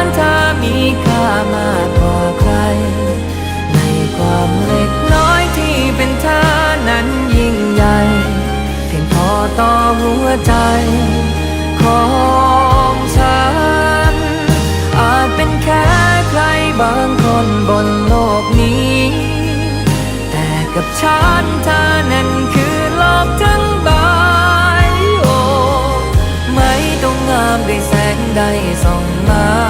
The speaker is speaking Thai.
านเธอมีค่ามากกว่าใคร ในความเล็กน้อยที่เป็นเธอนั้นยิ่งใหญ่เพียงพอต่อหัวใจ ของฉัน อาจเป็นแค่ใครบางคนบนโลกนี้ แต่กับฉันเธอนั้นคือโลกทั้งใบไม่ต้องงามด้แสงใดส่องมา